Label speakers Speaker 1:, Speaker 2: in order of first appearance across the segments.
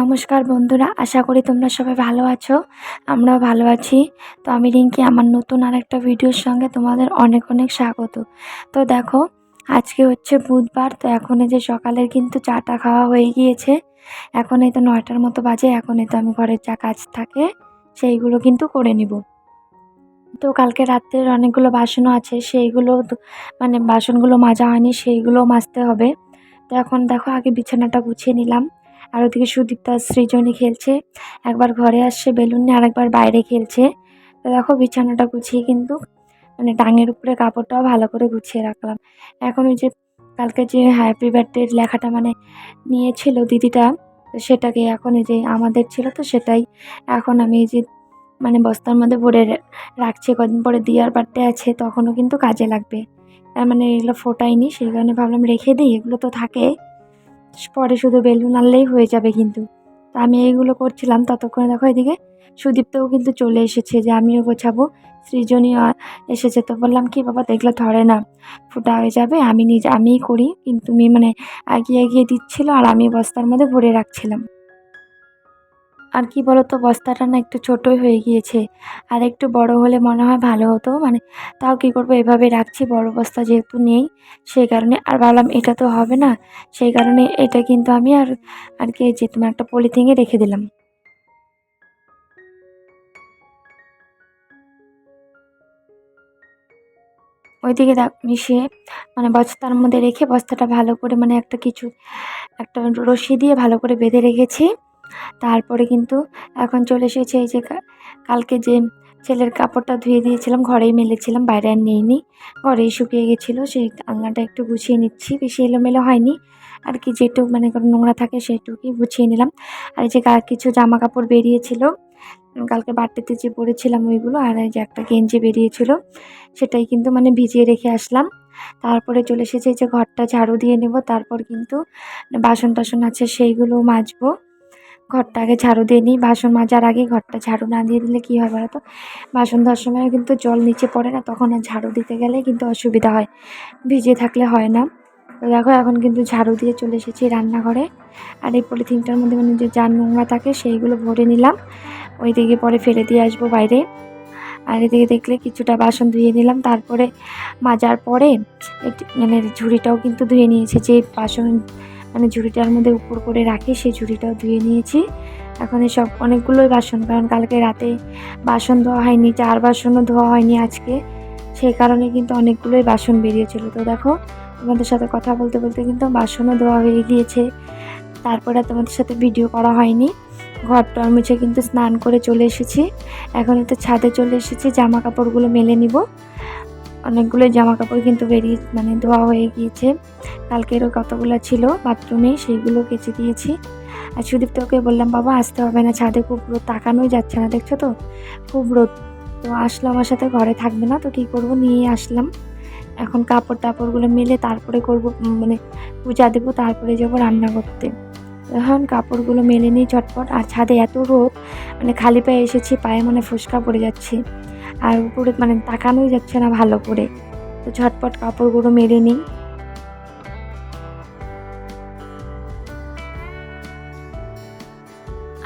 Speaker 1: নমস্কার বন্ধুরা, আশা করি তোমরা সবাই ভালো আছো, আমরাও ভালো আছি। তো আমি রিঙ্কি, আমার নতুন আর একটা ভিডিওর সঙ্গে তোমাদের অনেক অনেক স্বাগত। তো দেখো, আজকে হচ্ছে বুধবার, তো এখন যে সকালের কিন্তু চাটা খাওয়া হয়ে গিয়েছে। এখন এই তো নয়টার মতো বাজে, এখন এই তো আমি ঘরের যা কাজ থাকে, সেইগুলো কিন্তু করে নিব। তো কালকে রাত্রের অনেকগুলো বাসনও আছে, সেইগুলো মানে বাসনগুলো মাজা হয়নি সেইগুলো মাজতে হবে। তো এখন দেখো, আগে বিছানাটা গুছিয়ে নিলাম। আর ওদিকে সুদীপ্তা সৃজনী খেলছে। একবার ঘরে আসছে, বেলুন নিয়ে আরেকবার বাইরে খেলছে। তো দেখো বিছানাটা গুছিয়ে কিন্তু মানে ডাঙের উপরে কাপড়টাও ভালো করে গুছিয়ে রাখলাম। এখন ওই যে কালকে যে হ্যাপি বার্থডে লেখাটা মানে নিয়েছিল দিদিটা, তো সেটাকে এখন এই যে আমাদের ছিল, তো সেটাই এখন আমি এই যে মানে বস্তার মধ্যে ভরে রাখছি। কদিন পরে দিয়ার বার্থডে আছে, তখনও কিন্তু কাজে লাগবে। তার মানে এগুলো ফোটাইনি, সেই কারণে ভাবলাম রেখে দিই, এগুলো তো থাকে। পরে শুধু বেলুন আনলেই হয়ে যাবে কিন্তু। তা আমি এইগুলো করছিলাম ততক্ষণে দেখো এদিকে সুদীপ্তও কিন্তু চলে এসেছে যে আমিও গোছাবো সৃজনীয় এসেছে। তো বললাম, কি বাবা, দেখলে ধরে না, ফুটা হয়ে যাবে। আমি নিজে, আমিই করি। কিন্তু মানে এগিয়ে এগিয়ে দিচ্ছিল আর আমি বস্তার মধ্যে ভরে রাখছিলাম। আর কি বলতো, বস্তাটা না একটু ছোটোই হয়ে গিয়েছে। আর একটু বড় হলে মনে হয় ভালো হতো। মানে তাও কী করব, এভাবে রাখছি, বড় বস্তা যেহেতু নেই, সেই কারণে আর ভাবলাম এটা তো হবে না। সেই কারণে এটা কিন্তু আমি আর আর কি, যে তোমার একটা পলিথিনে রেখে দিলাম। ওইদিকে মিশিয়ে মানে বস্তার মধ্যে রেখে বস্তাটা ভালো করে মানে একটা কিছু, একটা রশি দিয়ে ভালো করে বেঁধে রেখেছি। তারপরে কিন্তু এখন চলে এসেছে এই যে কালকে যে ছেলের কাপড়টা ধুয়ে দিয়েছিলাম, ঘরেই মেলেছিলাম, বাইরে আর নিইনি। ঘরেই শুকিয়ে গেছিল, সেই আলনাটা একটু গুছিয়ে নিচ্ছি, বেশি এলোমেলো হয়নি। আর কি যেটুকু মানে নোংরা থাকে সেটুকুই গুছিয়ে নিলাম। আর এই যে কিছু জামা কাপড় বেরিয়েছিল, কালকে বাড়িতে যে পরেছিলাম ওইগুলো, আর এই যে একটা গেঞ্জি বেরিয়েছিল, সেটাই কিন্তু মানে ভিজিয়ে রেখে আসলাম। তারপরে চলে এসেছে যে ঘরটা ঝাড়ু দিয়ে নেব, তারপর কিন্তু বাসন টাসন আছে সেইগুলো মাজবো। ঘরটা আগে ঝাড়ু দিয়ে নিই। বাসন মাজার আগে ঘরটা ঝাড়ু না দিয়ে দিলে কী হয় বলো তো বাসন ধোয়ার সময় কিন্তু জল নিচে পড়ে না, তখন ঝাড়ু দিতে গেলে কিন্তু অসুবিধা হয়। ভিজে থাকলে হয় না। তো দেখো এখন কিন্তু ঝাড়ু দিয়ে চলে এসেছি রান্নাঘরে। আর এই পলিথিনটার মধ্যে মানে যে যা নোংরা থাকে সেইগুলো ভরে নিলাম। ওই দিকে পরে ফেলে দিয়ে আসব বাইরে। আর এদিকে দেখলে কিছুটা বাসন ধুয়ে নিলাম। তারপরে মাজার পরে মানে ঝুড়িটাও কিন্তু ধুয়ে নিয়েছি যে বাসন মানে ঝুড়িটার মধ্যে উপর করে রাখি, সেই ঝুড়িটাও ধুয়ে নিয়েছি। এখন সব অনেকগুলোই বাসন, কারণ কালকে রাতে বাসন ধোয়া হয়নি, চার বাসনও ধোয়া হয়নি আজকে। সেই কারণে কিন্তু অনেকগুলোই বাসন বেরিয়েছিল। তো দেখো, তোমাদের সাথে কথা বলতে বলতে কিন্তু বাসনও ধোয়া হয়ে গিয়েছে। তারপরে তোমাদের সাথে ভিডিও করা হয়নি। ঘর টর মুছে কিন্তু স্নান করে চলে এসেছি। এখন তো ছাদে চলে এসেছি, জামা কাপড়গুলো মেলে নিব। অনেকগুলো জামা কাপড় কিন্তু বেরিয়ে মানে ধোয়া হয়ে গিয়েছে। কালকেরও কতগুলো ছিল? বাথরুমে সেইগুলো কেচে দিয়েছি। আর সুদীপ্তকে বললাম, বাবা, আসতে হবে না, ছাদে খুব রোদ, তাকানোই যাচ্ছে না, দেখছ তো? খুব রোদ। তো আসলো আমার সাথে, ঘরে থাকবে না, তো কী করব? নিয়ে আসলাম। এখন কাপড় টাপড়গুলো মেলে তারপরে করব মানে পূজা দেবো, তারপরে যাব রান্না করতে। এখন কাপড়গুলো মেলে নিই ঝটপট। আর ছাদে এত রোদ মানে খালি পায়ে এসেছি, পায়ে মানে ফুসকা পড়ে যাচ্ছে। আর উপরে মানে তাকানোই যাচ্ছে না ভালো করে। তো ঝটপট কাপড়গুলো মেরে নিই।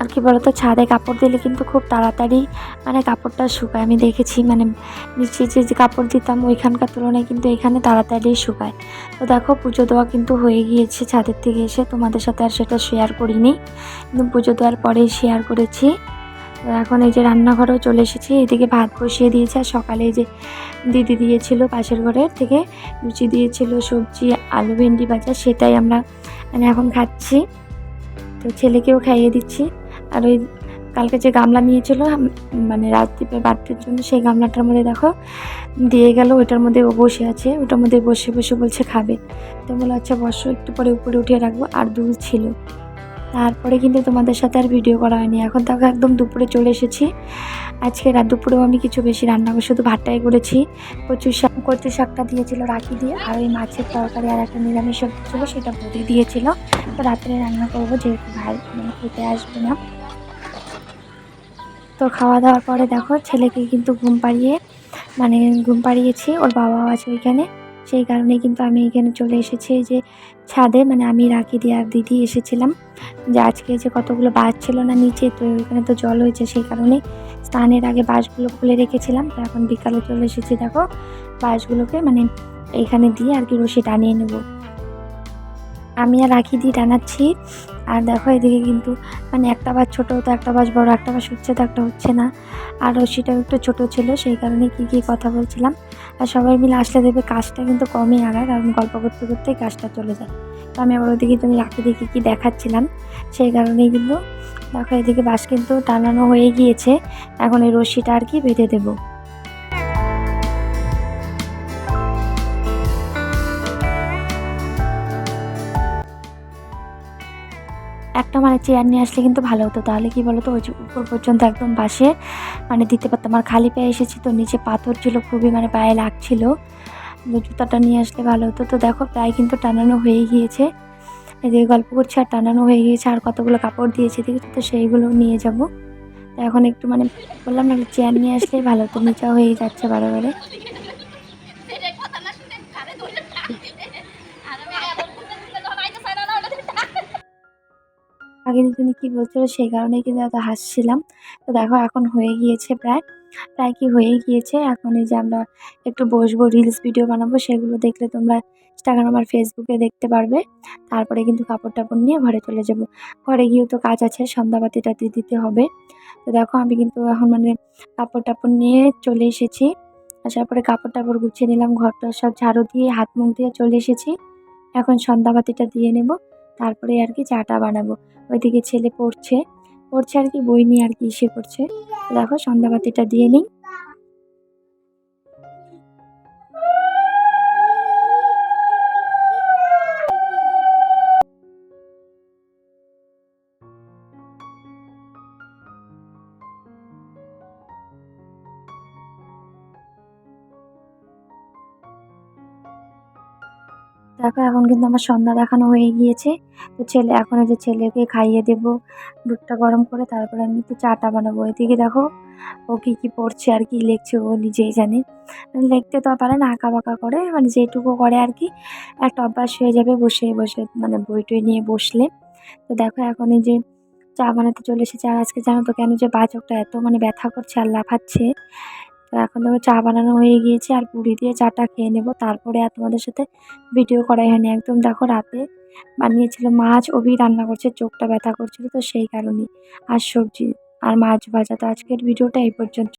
Speaker 1: আর কি বলতো, ছাদে কাপড় দিলে কিন্তু খুব তাড়াতাড়ি মানে কাপড়টা শুকায়। আমি দেখেছি মানে নিচে যে যে কাপড় দিতাম ওইখানকার তুলনায় কিন্তু এখানে তাড়াতাড়ি শুকায়। তো দেখো, পুজো দেওয়া কিন্তু হয়ে গিয়েছে ছাদের থেকে এসে। তোমাদের সাথে আর সেটা শেয়ার করিনি। কিন্তু পুজো দেওয়ার পরেই শেয়ার করেছি। এখন এই যে রান্নাঘরেও চলে এসেছি। এদিকে ভাত বসিয়ে দিয়েছে আর সকালে যে দিদি দিয়েছিল পাশের ঘরের থেকে লুচি দিয়েছিল, সবজি, আলু ভেন্ডি ভাজা, সেটাই আমরা মানে এখন খাচ্ছি। তো ছেলেকেও খাইয়ে দিচ্ছি। আর ওই কালকে যে গামলা নিয়েছিল মানে রাজদীপের বার্থডের জন্য সেই গামলাটার মধ্যে দেখো, দিয়ে গেল ওইটার মধ্যে ও বসে আছে। ওটার মধ্যে বসে বসে বলছে খাবে। তো বলে আচ্ছা বসো, একটু পরে উপরে উঠিয়ে রাখব। আর দুল ছিল। তারপরে কিন্তু তোমাদের সাথে আর ভিডিও করা হয়নি। এখন দেখো একদম দুপুরে চলে এসেছি। আজকে রাত দুপুরেও আমি কিছু বেশি রান্না করে, শুধু ভাতটাই করেছি। কচু শাক কচু শাকটা দিয়েছিল রাখি দিয়ে, আর ওই মাছের তরকারি আর একটা নিরামিষ সবজি ছিল, সেটা বদি দিয়েছিল। তো রাত্রে রান্না করব, যেহেতু ভাই মানে খেতে আসবে না। তো খাওয়া দাওয়ার পরে দেখো ছেলেকে কিন্তু ঘুম পাড়িয়ে মানে ঘুম পাড়িয়েছি, ওর বাবাও আছে ওইখানে। সেই কারণে কিন্তু আমি এখানে চলে এসেছি। যে ছাদে মানে আমি রাখি দিয়ে আর দিদি এসেছিলাম। যে আজকে যে কতগুলো বাস ছিল না নিচে, তো ওখানে তো জল হয়েছে, সেই কারণে স্নানের আগে বাসগুলো খুলে রেখেছিলাম। তো এখন বিকালে চলে এসেছি, দেখো। বাসগুলোকে মানে এখানে দিয়ে আর কি রশি টানিয়ে নেব। আমি আর রাখি দিয়ে টানাচ্ছি। আর দেখো এদিকে কিন্তু মানে একটা বাস ছোটো তো একটা বাস বড়, একটা বাস হচ্ছে তো একটা হচ্ছে না। আর রশিটাও একটু ছোটো ছিল, সেই কারণে কী কী কথা বলছিলাম। আর সবাই মিলে আসলে দেবে কাজটা কিন্তু কমই আগায়, কারণ গল্প করতে করতেই কাজটা চলে যায়। তো আমি আবার ওদিকে তুমি রাখি দেখি কী দেখাচ্ছিলাম, সেই কারণেই কিন্তু দেখো এদিকে বাস কিন্তু টানানো হয়ে গিয়েছে। এখন এই রশিটা আর কি বেঁধে দেবো। একটা মানে চেয়ার নিয়ে আসলে কিন্তু ভালো হতো। তাহলে কি বলতো, ওই যে উপর পর্যন্ত একদম বাসে মানে দিতে পারতাম। আর খালি পায়ে এসেছি তো, নিচে পাথর ছিল, খুবই মানে পায়ে লাগছিল। জুতাটা নিয়ে আসলে ভালো হতো। তো দেখো, প্রায় কিন্তু টানানো হয়ে গিয়েছে। এদিকে গল্প করছে, আর টানানো হয়ে গিয়েছে, আর কতগুলো কাপড় দিয়েছে দিকে তো সেইগুলো নিয়ে যাব। এখন একটু মানে বললাম না চেয়ার নিয়ে আসলেই ভালো হতো নিচা হয়ে যাচ্ছে বারে বারে। আগে দুজনে কী বলছিল সেই কারণেই কিন্তু এত হাসছিলাম। তো দেখো এখন হয়ে গিয়েছে প্রায় প্রায় কি হয়ে গিয়েছে? এখন এই যে আমরা একটু বসবো রিলস ভিডিও বানাবো, সেগুলো দেখলে তোমরা ইনস্টাগ্রাম আর ফেসবুকে দেখতে পারবে। তারপরে কিন্তু কাপড় টাপড় নিয়ে ঘরে চলে যাব। ঘরে গিয়েও তো কাজ আছে সন্ধ্যাবাতি টাতি দিতে হবে। তো দেখো আমি কিন্তু এখন মানে কাপড় টাপড় নিয়ে চলে এসেছি। আসার পরে কাপড় টাপড় গুছিয়ে নিলাম, ঘরটা সব ঝাড়ু দিয়ে হাত মুখ দিয়ে চলে এসেছি। এখন সন্ধ্যাবাতিটা দিয়ে নেব। তারপরে আর কি চাটা বানাবো। ওইদিকে ছেলে পড়ছে। পড়ছে আর কি বই নিয়ে আর কি ইসে করছে। দেখো সন্ধ্যাবাতিটা দিয়ে নিই। দেখো, এখন কিন্তু আমার সন্ধ্যা দেখানো হয়ে গিয়েছে। তো ছেলে, এখন যে ছেলেকে খাইয়ে দেবো, দুধটা গরম করে, তারপরে আমি একটু চাটা বানাবো। এদিকে দেখো, ও কী কী পড়ছে আর কি লিখছে, ও নিজেই জানে। লিখতে তো পারে না, আঁকা বাঁকা করে মানে যেটুকু করে আর কি, একটা অভ্যাস হয়ে যাবে বসে বসে মানে বই টই নিয়ে বসলে। তো দেখো, এখন এই যে চা বানাতে চলে এসেছে। আর আজকে জানো তো কেন যে বাচকটা এত মানে ব্যথা করছে আর লাফাচ্ছে। তো এখন দেখো চা বানানো হয়ে গিয়েছে আর পুরি দিয়ে চাটা খেয়ে নেব। তারপরে আর তোমাদের সাথে ভিডিও করাই হয়নি। একদম দেখো রাতে বানিয়েছিল মাছ ওবি রান্না করছে, চোখটা ব্যথা করছিল তো সেই কারণে আর সবজি, আর মাছ ভাজা তো আজকের ভিডিওটা এই পর্যন্ত।